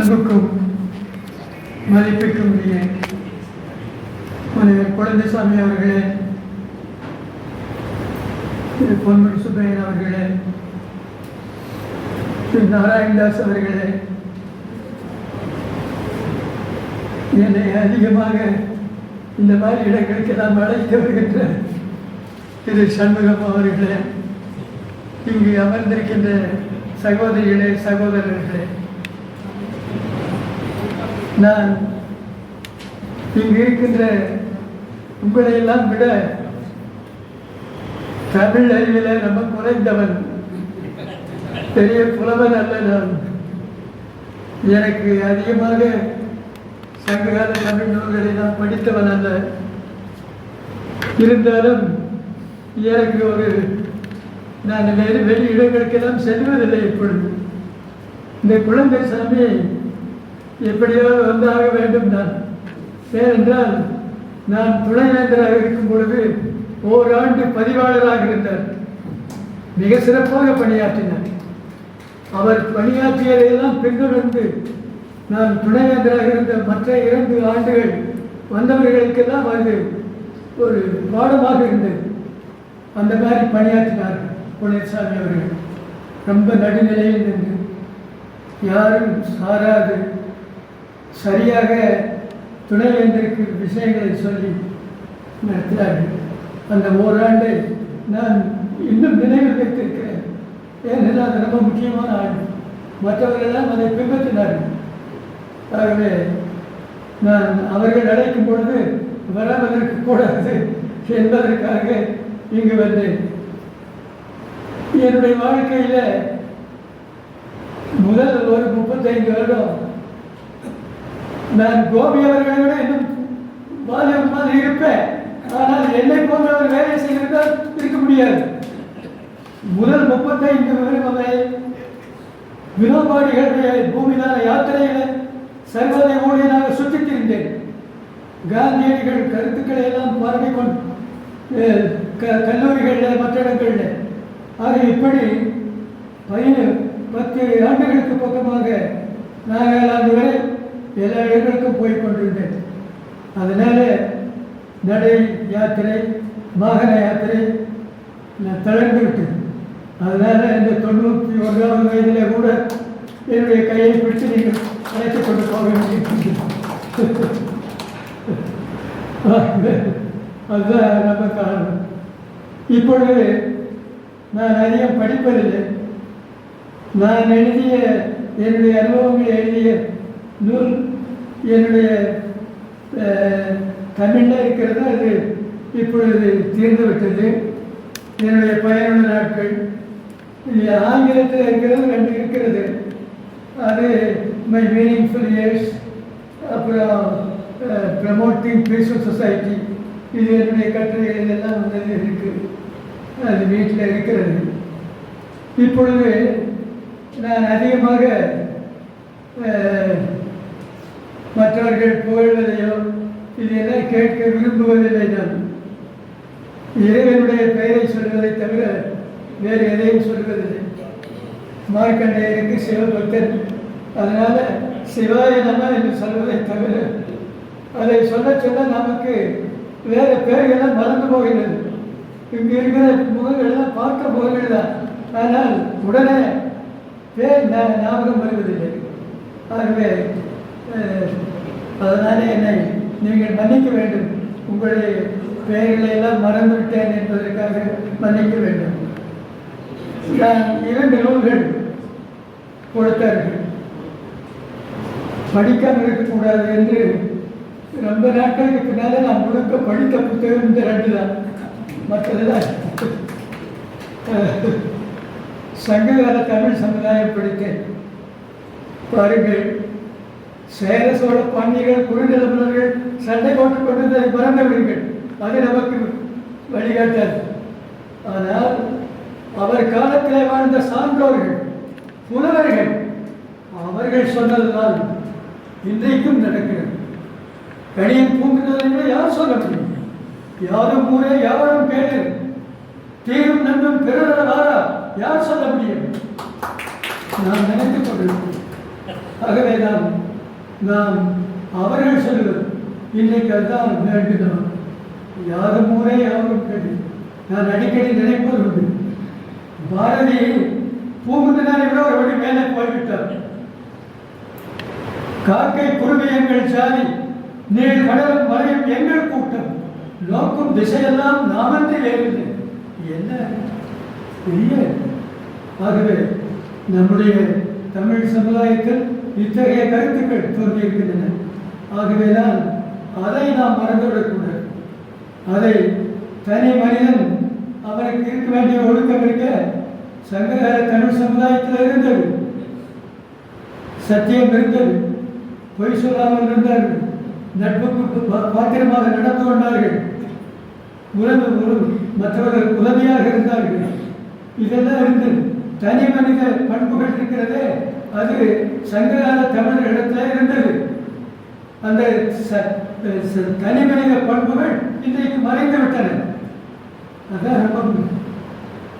அன்புக்கும் மதிப்புக்கும் உரிய முனைவர் குழந்தைசாமி அவர்களே திரு பொன்முடி சுப்பையன் அவர்களே திரு நாராயணதாஸ் அவர்களே என்னை அதிகமாக இந்த மாதிரி இடங்களுக்கு நாம் அழைத்து வருகின்ற திரு சண்முகம் அவர்களே இங்கு அமர்ந்திருக்கின்ற சகோதரிகளே சகோதரர்களே நான் இங்கு இருக்கின்ற உங்களை எல்லாம் விட தமிழ் அறிவில ரொம்ப குறைந்தவன். பெரிய புலவன் அல்ல நான். எனக்கு அதிகமாக சங்ககால தமிழ் நூல்களை நான் படித்தவன் அல்ல. இருந்தாலும் எனக்கு ஒரு நான் வேறு வெளி இடங்களுக்கெல்லாம் செல்வதில்லை இப்பொழுது. இந்த குழந்தை சாமி எப்படியாவது வந்தாக வேண்டும் நான். ஏனென்றால் நான் துணைவேந்தராக இருக்கும் பொழுது ஓராண்டு பதிவாளராக இருந்தார். மிக சிறப்பாக பணியாற்றினார். அவர் பணியாற்றியதையெல்லாம் பின்தொடர்ந்து நான் துணைவேந்தராக இருந்த மற்ற இரண்டு ஆண்டுகள் வந்தவர்களுக்கெல்லாம் அது ஒரு பாடமாக இருந்தது. அந்த மாதிரி பணியாற்றினார் பழனிசாமி அவர்கள். ரொம்ப நடுநிலையில் நின்று. யாரும் சாராது. சரியாக துணைவேந்தருக்கு விஷயங்களை சொல்லி நடத்தினார்கள். அந்த ஓராண்டு நான் இன்னும் நினைவில் வைத்திருக்கிறேன். ஏனென்றால் அது ரொம்ப முக்கியமான ஆண்டு. மற்றவர்களெல்லாம் அதை பின்பற்றினார்கள். ஆகவே நான் அவர்கள் அழைக்கும் பொழுது வராமல் கூடாது என்பதற்காக இங்கு வந்தேன். என்னுடைய வாழ்க்கையில் முதல் ஒரு முப்பத்தைந்து வருடம் நான் கோபி அவர்களை விட இன்னும் பாலியமாக இருப்பேன். ஆனால் என்னை போன்றவர் வேலை செய்திருந்தால் இருக்க முடியாது. முதல் முப்பத்தைந்து வருடமே வினோபாடிகளுடைய பூமிதான யாத்திரைகளை சர்வதை ஊழியனாக சுற்றித் திரிந்தேன் காந்தியடிகள் கருத்துக்களை எல்லாம் பார்வை கொண்டு க- கல்லூரிகளில் மற்ற இடங்களில். ஆக இப்படி பையன் பத்து ஆண்டுகளுக்கு பக்கமாக நாங்கள் அதுவரை எல்லா இடங்களுக்கும் போய் கொண்டிருந்தேன். அதனால நடை யாத்திரை வாகன யாத்திரை நான் தளர்ந்து விட்டேன். இந்த தொண்ணூற்றி ஒன்றாவது வயதில் கூட என்னுடைய கையை பிடித்து நீங்கள் அழைத்து கொண்டு போக வேண்டிய அதுதான் நம்ம காரணம். இப்பொழுது நான் அதிகம் படிப்பதில்லை. நான் எழுதிய என்னுடைய அனுபவங்களை எழுதிய நூல் என்னுடைய தமிழில் இருக்கிறது அது இப்பொழுது தீர்ந்துவிட்டது என்னுடைய பயனுள்ள நாட்கள். இது ஆங்கிலத்தில் இருக்கிறது ரெண்டு இருக்கிறது. அது மை மீனிங்ஃபுல் இயர்ஸ் அப்புறம் ப்ரமோட்டிங் பீஸ்ஃபுல் சொசைட்டி இது என்னுடைய கட்டுரைகள் இதெல்லாம் வந்து இருக்குது அது வீட்டில் இருக்கிறது. இப்பொழுது நான் அதிகமாக மற்றவர்கள் புகழ்வதையோ இதையெல்லாம் கேட்க விரும்புவதில்லை நான். இறைவனுடைய பெயரை சொல்வதை தவிர வேறு எதையும் சொல்வதில்லை. மார்க்கண்டையருக்கு சிவபக்தன் அதனால சிவாய நம என்று சொல்வதை தவிர அதை சொல்ல சொல்ல நமக்கு வேறு பேர்களெல்லாம் மறந்து போகிறது இங்கு இருக்கிற முகங்கள்லாம் பார்க்க போகவில்லை ஆனால் உடனே பேர் ஞாபகம் வருவதில்லை. ஆகவே அதனாலே என்னை? நீங்கள் மன்னிக்க வேண்டும். உங்களுடைய பெயர்களை எல்லாம் மறந்துவிட்டேன் என்பதற்காக மன்னிக்க வேண்டும். நான் இரண்டு நூல்கள் கொடுத்தார்கள். படிக்காமல் இருக்கக்கூடாது என்று ரொம்ப நாட்களுக்கு பின்னால நான் முழுக்க படித்த புத்தகம் இந்த ரெண்டு தான். மற்றதெல்லாம் சங்ககால தமிழ் சமுதாயம் படித்தேன். பாருங்கள் சேர சோழ பாண்டியர்கள் குறுநிலமலர்கள் சண்டை போட்டுக் கொண்டு மறந்து விடுங்கள். அது நமக்கு வழிகாட்டாது. ஆனால் அவர் காலத்தில் வாழ்ந்த சான்றோர்கள் புலவர்கள் அவர்கள் சொன்னதுதான் இன்றைக்கும் நடக்கிறது. கணியன் பூங்குனதை யார் சொல்ல முடியும். யாரும் ஊரே யாரும் பேரு தீரும் நன்றும் பெருநல வாரா யார் சொல்ல முடியும்? நான் நினைத்துக் கொண்டிருக்கிறேன் ஆகவே நாம் நாம் அவர்கள் சொல்லுவது இன்றைக்கு அதுதான் வேண்டுகிறோம் யாரும் ஊரே யாரும் கேள்வி நான் அடிக்கடி நினைப்பது உண்டு. பாரதி பூங்குன்றனாரை விட ஒரு வழி மேலே போய்விட்டார். காக்கை குருவி எங்கள் சாதி நீள் கடலும் மலையும் எங்கள் கூட்டம். நோக்கும் திசையெல்லாம் நாமன்றி வேறில்லை என்ன? பெரிய? ஆகவே நம்முடைய தமிழ் சமுதாயத்தில் இத்தகைய கருத்துக்கள் தோன்றியிருக்கின்றன. ஆகவேதான் அதை நாம் மறந்துவிடக்கூடாது. அதை தனி மனிதன் அவனுக்கு இருக்க வேண்டிய ஒழுக்கம் இருக்க சங்ககால தமிழ் சமுதாயத்தில் இருந்தது. சத்தியம் இருந்தது. பொய் சொல்லாமல் இருந்தார்கள். நட்புக்கு பாத்திரமாக நடந்து கொண்டார்கள். உறவு உறவு மற்றவர்கள் உதவியாக இருந்தார்கள். இதெல்லாம் இருந்தது தனி மனித பண்புகள் இருக்கிறதே. அது சங்ககால தமிழர்களிடத்துல இருந்தது. அந்த ச- தனி மனித பண்புகள் இன்றைக்கு மறைந்து விட்டன. அதான் ரொம்ப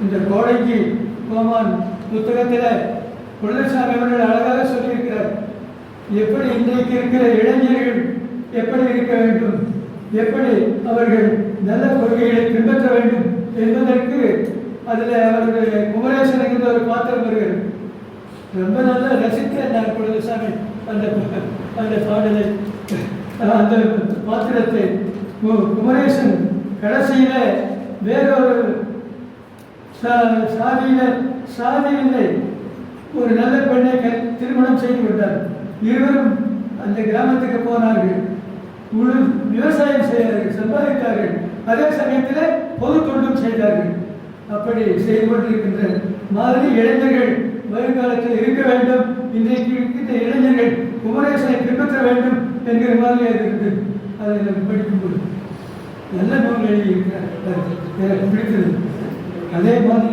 இந்த கோடைக்கு கோமான் புத்தகத்தில் குழந்தைசாமி அவர்கள் அழகாக சொல்லியிருக்கிறார். எப்படி இன்றைக்கு இருக்கிற இளைஞர்கள் எப்படி இருக்க வேண்டும்? எப்படி அவர்கள் நல்ல கொள்கைகளை பின்பற்ற வேண்டும் என்பதற்கு அதில் அவர்களுடைய குமரேசன் என்கிற ஒரு பாத்திரம் வருகிறது. ரொம்ப நல்லா ரசித்தேன் நான் குலசாமி அந்த அந்த பாடலை அந்த பாத்திரத்தை குமரேசன் கடைசியில் வேறொரு சா- சாதியில சாதி இல்லை ஒரு நல்ல பெண்ணை க- திருமணம் செய்து விட்டார் இருவரும் அந்த கிராமத்துக்கு போனார்கள். முழு விவசாயம் செய்தார்கள் சம்பாதித்தார்கள். அதே சமயத்தில் பொது தொண்டும் செய்தார்கள். அப்படி செய்து கொண்டிருக்கின்ற மாதிரி இளைஞர்கள் வருங்காலத்தில் இருக்க வேண்டும். இன்றைக்கு இருக்கின்ற இளைஞர்கள் குமரேசனை பின்பற்ற வேண்டும் என்கிற மாதிரி அது இருந்தது அதை எனக்கு படிக்கும்போது நல்ல நூல் எழுதியிருக்கிறார் எனக்கு பிடித்தது. அதே மாதிரி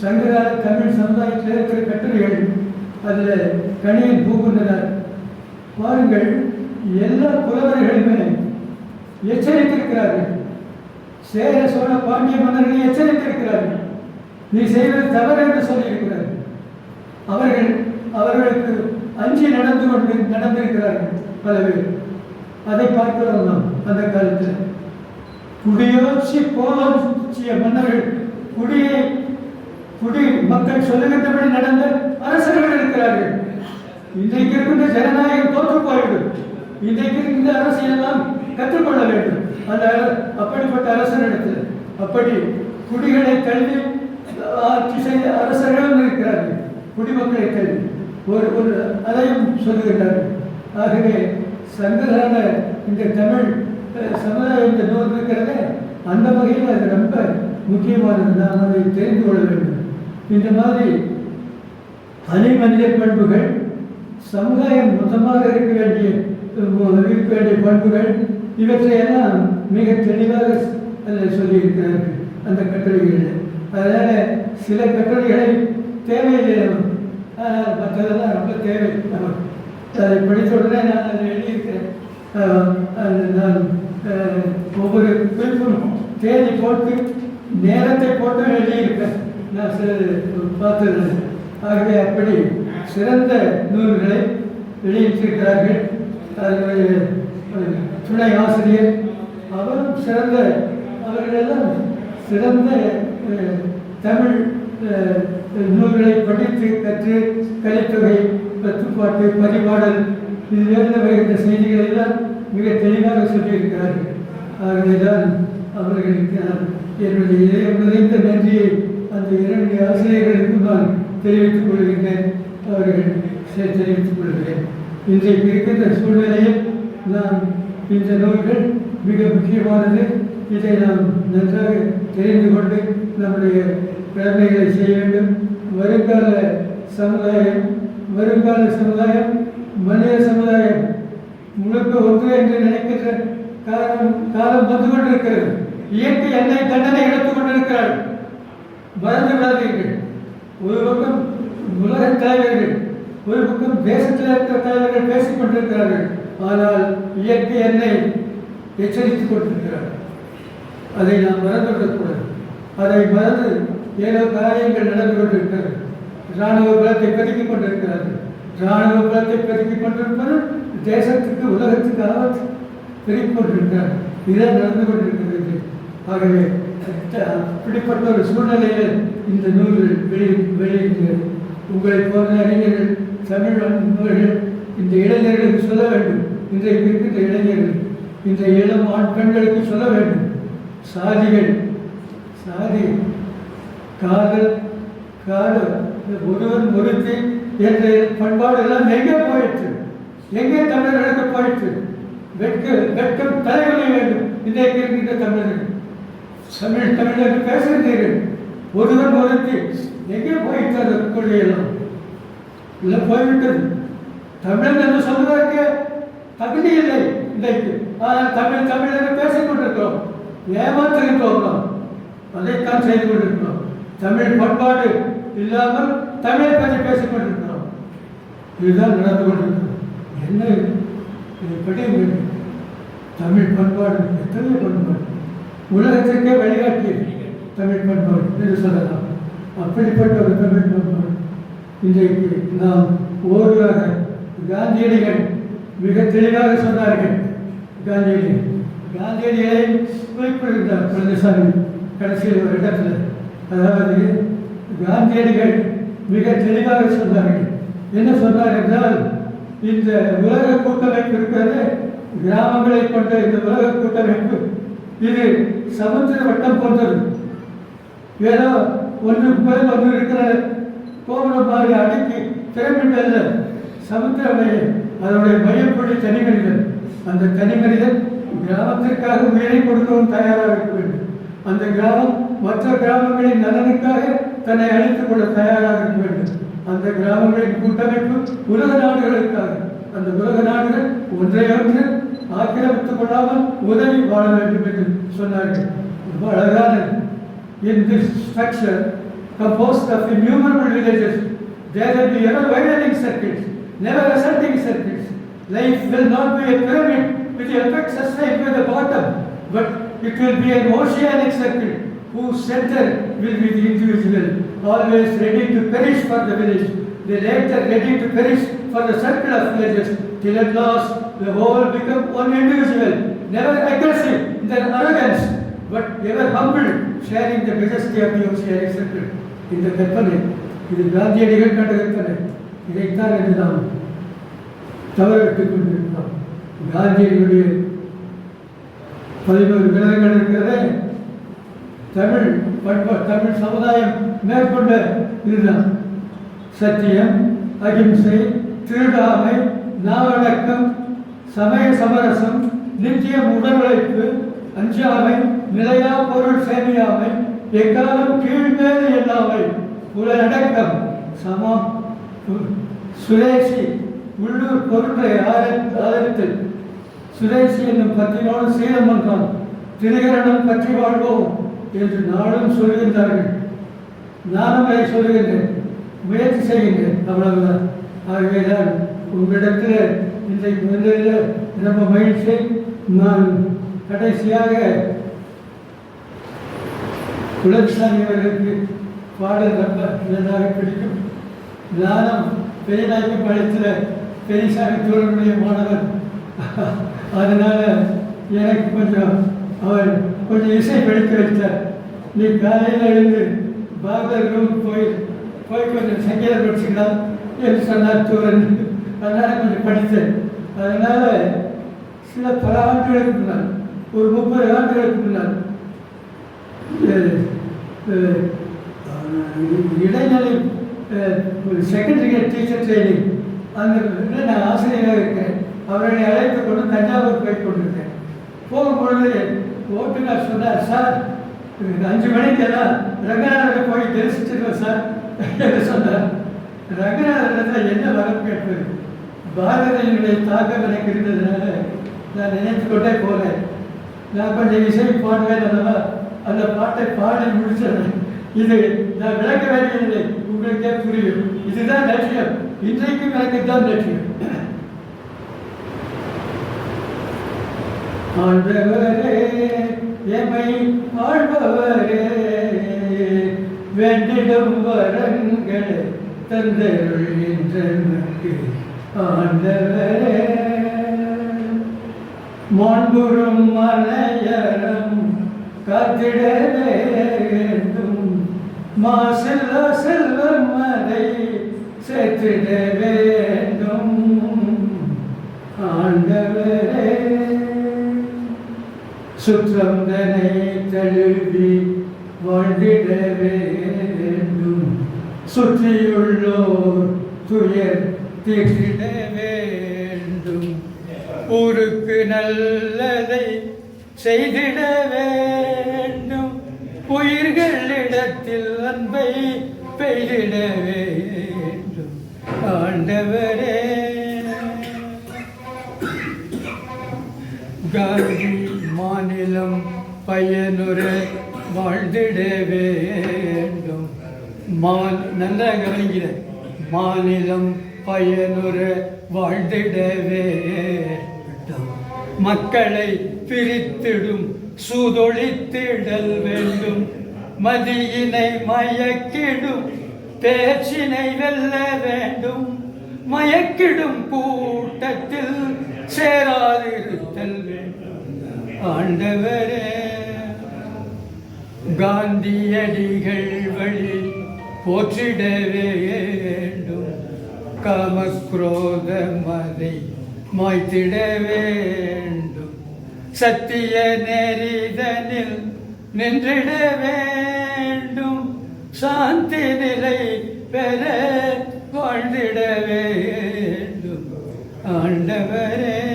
சங்ககால தமிழ் சமுதாயத்தில் இருக்கிற கட்டுரைகள். அதில் கணியன் பூகுன்றனர் பாருங்கள் எல்லா புலவர்களுமே எச்சரித்திருக்கிறார்கள். சேர சோழ பாண்டிய மன்னர்களை எச்சரித்திருக்கிறார்கள். நீ செய்வது தவறு என்று சொல்லியிருக்கிறார்கள். அவர்கள் அவர்களுக்கு அஞ்சு நடந்து கொண்டு நடந்திருக்கிறார்கள் பல பேர் அதை பார்க்கிறோம் நாம் அந்த காலத்தில். குடியோச்சி போலோச்சிய மன்னர்கள் குடியை குடி மக்கள் சொல்லுகின்றபடி நடந்த அரசர்கள் இருக்கிறார்கள். இன்றைக்கு இருக்கின்ற ஜனநாயகம் தோற்று போய்விடும். இன்றைக்கு இருக்கின்ற அரசியெல்லாம் கற்றுக்கொள்ள வேண்டும். அந்த அப்படிப்பட்ட அப்படிப்பட்ட அரசனிடத்தில் அப்படி குடிகளை கல்வி ஆட்சி செய்த அரசர்களும் இருக்கிறார்கள். குடிமக்கள் கல்வி ஒரு ஒரு அதையும் சொல்லுகின்றார்கள். ஆகவே சங்ககால இந்த தமிழ் அஹ், சமுதாய இந்த நூல் இருக்கிறதே அந்த வகையில் அது ரொம்ப முக்கியமானது. நாம் அதை தெரிந்து கொள்ள வேண்டும். இந்த மாதிரி தனி மனித பண்புகள் சமுதாயம் மொத்தமாக இருக்க வேண்டிய இருக்க வேண்டிய பண்புகள் இவற்றையெல்லாம் மிக தெளிவாக சொல்லியிருக்கிறார்கள் அந்த கட்டுரைகளில். அதனால் சில கட்டுரைகளை தேவையில்லை நமக்கு மற்றதெல்லாம் ரொம்ப தேவை. நமக்கு அதை படித்த உடனே நான் அதை எழுதியிருக்கிறேன். அது நான் ஒவ்வொரு குறிப்பும் தேதி போட்டு நேரத்தை போட்டு எழுதியிருக்கேன் நான் சில பார்த்தது. ஆகவே அப்படி சிறந்த நூல்களை வெளியிட்டிருக்கிறார்கள். அதனுடைய துணை ஆசிரியர் அவரும் சிறந்த அவர்களெல்லாம் சிறந்த தமிழ் நூல்களை படித்து கற்று கலித்தொகை பத்துப்பாட்டு பரிபாடல் இதிலிருந்து வருகின்ற செய்திகளை தான் மிக தெளிவாக சொல்லியிருக்கிறார்கள். ஆகவேதான் அவர்களுக்கு நான் என்னுடைய இதயம் நிறைந்த நன்றியை அந்த இரண்டு ஆசிரியர்களுக்கும் நான் தெரிவித்துக் கொள்கின்றேன். அவர்கள் தெரிவித்துக் கொள்கிறேன். இன்றைக்கு இருக்கின்ற சூழ்நிலையில் நாம் இந்த நூல்கள் மிக முக்கியமானது. இதை நாம் நன்றாக தெரிந்து கொண்டு நம்முடைய கடமைகளை செய்ய வேண்டும். வருங்கால சமுதாயம் வருங்கால சமுதாயம் மனித சமுதாயம் முழுக்க ஒன்று என்று நினைக்கின்ற காலம் காலம் வந்து கொண்டிருக்கிறது. இயற்கை என்னை தண்டனை எடுத்துக் கொண்டிருக்கிறாள். மறந்து விடாதீர்கள் ஒரு பக்கம் உலக தலைவர்கள் ஒரு பக்கம் தேசத்தில் இருக்கிற தலைவர்கள் பேசிக் கொண்டிருக்கிறார்கள். ஆனால் இயற்கை என்னை எச்சரித்துக் கொண்டிருக்கிறார். அதை நாம் மறந்துவிடக்கூடாது அதை மறந்து ஏதோ காரியங்கள் நடந்து கொண்டிருக்கிறது இராணுவ பலத்தை பெருக்கிக் கொண்டிருக்கிறார்கள் இராணுவ பலத்தை பெருக்கிக் கொண்டிருப்பது தேசத்துக்கு உலகத்துக்கு ஆபத்து பெருக்கிக் கொண்டிருக்கிறார் இதுதான் நடந்து கொண்டிருக்கிறது. ஆகவே அப்படிப்பட்ட ஒரு சூழ்நிலையில் இந்த நூல் வெளி வெளியிட்டு உங்களை போன்ற அறிஞர்கள் தமிழ் அன்பர்கள் இந்த இளைஞர்களுக்கு சொல்ல வேண்டும். இன்றைக்கு இருக்கின்ற இளைஞர்கள் இந்த இளம் ஆண் பெண்களுக்கு சொல்ல வேண்டும். சாதிகள் சாதிகள் காதல் காதல் ஒருவன் ஒருத்தி என்ற பண்பாடு எல்லாம் எங்கே போயிற்று? எங்கே தமிழர்களுக்கு போயிற்று? வெட்க வெட்கம் தலைவலை வேண்டும். இன்றைக்கு இருக்கின்ற தமிழர்கள். தமிழ் தமிழர் பேசுகிறீர்கள். ஒருவன் ஒருத்தி எங்கே போயிற்று அந்த கொள்கையெல்லாம்? இல்லை போய்விட்டது. தமிழன் என்று சொல்வதற்கு தகுதி இல்லை இன்றைக்கு. ஆனால் தமிழ் தமிழ் பேசிக் கொண்டிருக்கிறோம் ஏமாற்றுகின்றோம் நாம். அதைத்தான் செய்து கொண்டிருக்கிறோம். தமிழ் பண்பாடு இல்லாமல் தமிழை பற்றி பேசிக் கொண்டிருக்கிறோம். இதுதான் நடந்து கொண்டிருக்கிறோம் என்ன இது? இதை தமிழ் பண்பாடு எத்தனை பண்பாடு? உலகத்திற்கே வழிகாட்டிய தமிழ் பண்பாடு என்று சொல்லலாம். அப்படிப்பட்ட ஒரு தமிழ் பண்பாடு. இன்றைக்கு நாம் ஓய்வாக காந்தியடிகள் மிக தெளிவாக சொன்னார்கள். காந்தியடிகள். காந்தியடிகளை குறிப்பிடுகிறார் பழனிசாமி கடைசியில் ஒரு இடத்துல. அதாவது காந்தியடிகள் மிக தெளிவாக சொன்னார்கள். என்ன சொன்னார் என்றால் இந்த உலக கூட்டமைப்பு இருக்கிறது கிராமங்களை கொண்ட இந்த உலக கூட்டமைப்பு இது சமுத்திர வட்டம் போன்றது. ஏதோ ஒன்று மேல் ஒன்று இருக்கிற கோபுரம் மாதிரி அடுக்கி பிரமிட் சமுத்திர மையம் அதனுடைய மையப்பொழி தனி மனிதன் அந்த தனி மனிதன் கிராமத்திற்காக உயிரை கொடுக்கவும் தயாராக இருக்க வேண்டும். அந்த கிராமம் மற்ற கிராமங்களின் நலனுக்காக தன்னை அழைத்துக் கொள்ள தயாராக இருக்க வேண்டும் அந்த கிராமங்களின் கூட்டமைப்பு உலக நாடுகளுக்காக அந்த உலக நாடுகள் ஒன்றையொன்று ஆக்கிரமித்துக் கொள்ளாமல் உதவி வாழ வேண்டும் என்று சொன்னார்கள் அழகான In this structure, composed of innumerable villages, there will be ever widening circuits, never ascending circuits. Life will not be a pyramid with the effect sustained by the bottom, but it will be an oceanic circuit whose center will be the individual, always ready to perish for the village, the later ready to perish for the circle of villages, till at last the whole become one individual, never aggressive in their arrogance, but ever humble, sharing the majesty of the oceanic circle. இந்த கற்பனை இது காந்தியடிகள் கண்ட கற்பனை இதைத்தான் என்று நாம் தவறவிட்டுக் கொண்டிருக்கிறோம் காந்தியடிகளுடைய பதினோரு விலங்குகள் இருக்கிறதே தமிழ் பண்பு தமிழ் சமுதாயம் மேற்கொண்ட இதுதான் சத்தியம் அகிம்சை திருடாமை நாவடக்கம் சமய சமரசம் நித்தியம் உடல் உழைப்பு அஞ்சாமை நிலையா பொருள் சேமியாமை எக்காலம் கீழ்மேல் இல்லாமை புலனடக்கம் சமம். சுரேஷி உள்ளூர் பொருளை ஆதரித்து. ஆதரித்தல் சுரேசி என்னும் பத்தினோடு சீரமன்றம் என்றான் திரிகரணம் பற்றி வாழ்வோம். என்று நாளும் சொல்கின்றார்கள் நானும் அதை சொல்கின்றேன் முயற்சி செய்கின்றேன். அவ்வளவுதான். ஆகவேதான் உங்களிடத்தில் இன்றைக்கு வந்ததில் ரொம்ப மகிழ்ச்சி நான் கடைசியாக குலசாமி அவர்களுக்கு பாடல் ரொம்ப நன்றாக பிடிக்கும். நானும் பெரியநாய்க்கு படித்தில் பெரியசாமி தோழனுடைய மாணவர் அதனால் எனக்கு கொஞ்சம் அவர் கொஞ்சம் இசை படிக்க வைத்தார் நீ காலையில் எழுந்து பாபர் ரூம் போய் போய் கொஞ்சம் சங்கீதம் படிச்சுக்கலாம் என்று சொன்னார் தூரன். அதனால் கொஞ்சம் படித்தேன். அதனால் சில பல ஆண்டுகளுக்கு முன்னால் ஒரு முப்பது ஆண்டுகளுக்கு முன்னால் இடைநிலை செகண்டரி டீச்சர் ட்ரைனிங் அந்த நான் ஆசிரியராக இருக்கேன் அவரை அழைத்து கொண்டு தஞ்சாவூர் போய் கொண்டிருக்கேன் போகும்பொழுது ஓட்டுநர் சொன்னார் சார் இது அஞ்சு மணிக்கு எல்லாம் ரங்கநாதரை போய் தரிசிச்சிருக்கோம் சார் என்று சொன்னார். ரங்கநாதரிடத்தில் என்ன வரம் கேட்பது பாரதியினுடைய தாக்கம் எனக்கு இருந்ததுனால நான் நினைத்து கொண்டே போனேன். நான் கொஞ்சம் இசை பாடுவேன் அல்லவா? அந்த பாட்டை பாடி முடிச்சேன் இது நான் விளக்க வேண்டியதில்லை. உங்களுக்கே புரியும். இதுதான் லட்சியம். இன்றைக்கும் எனக்கு தான் லட்சியம். ஆண்டவரே எமை ஆழ்பவரே வேண்டிடும் வரங்களை தந்தருள்கின்றனக்கு ஆண்டவரே. மாண்புறும் மலையரம் காத்திட வேண்டும். மாசெல்ல செல்வம் அதை சேர்த்திட வேண்டும். ஆண்டவரே சுற்றம் தனை தழுவி வாழ்ந்திட வேண்டும். சுற்றியுள்ளோர் துயர் தீர்த்திட வேண்டும். ஊருக்கு நல்லதை செய்திட வேண்டும். உயிர்களிடத்தில் அன்பை பெய்திட வேண்டும். ஆண்டவரே காந்தி மாநிலம் பயனுற வாழ்ந்திட வேண்டும். மா நல்லா கவனிக்கிற மாநிலம் பயனுற வாழ்ந்திட வேண்டும். மக்களை பிரித்திடும் சூதொழித்திடல் வேண்டும். மதியினை மயக்கிடும் பேச்சினை வெல்ல வேண்டும். மயக்கிடும் கூட்டத்தில் சேராதிருத்தல் வேண்டும். ஆண்டவரே காந்தியடிகள் வழி போற்றிடவே வேண்டும். காமக்ரோத மதை மாய்த்திட வேண்டும். சத்திய நெறிதனில் நின்றிட வேண்டும். சாந்தி நிலை பெற வாழ்ந்திட வேண்டும். ஆண்டவரே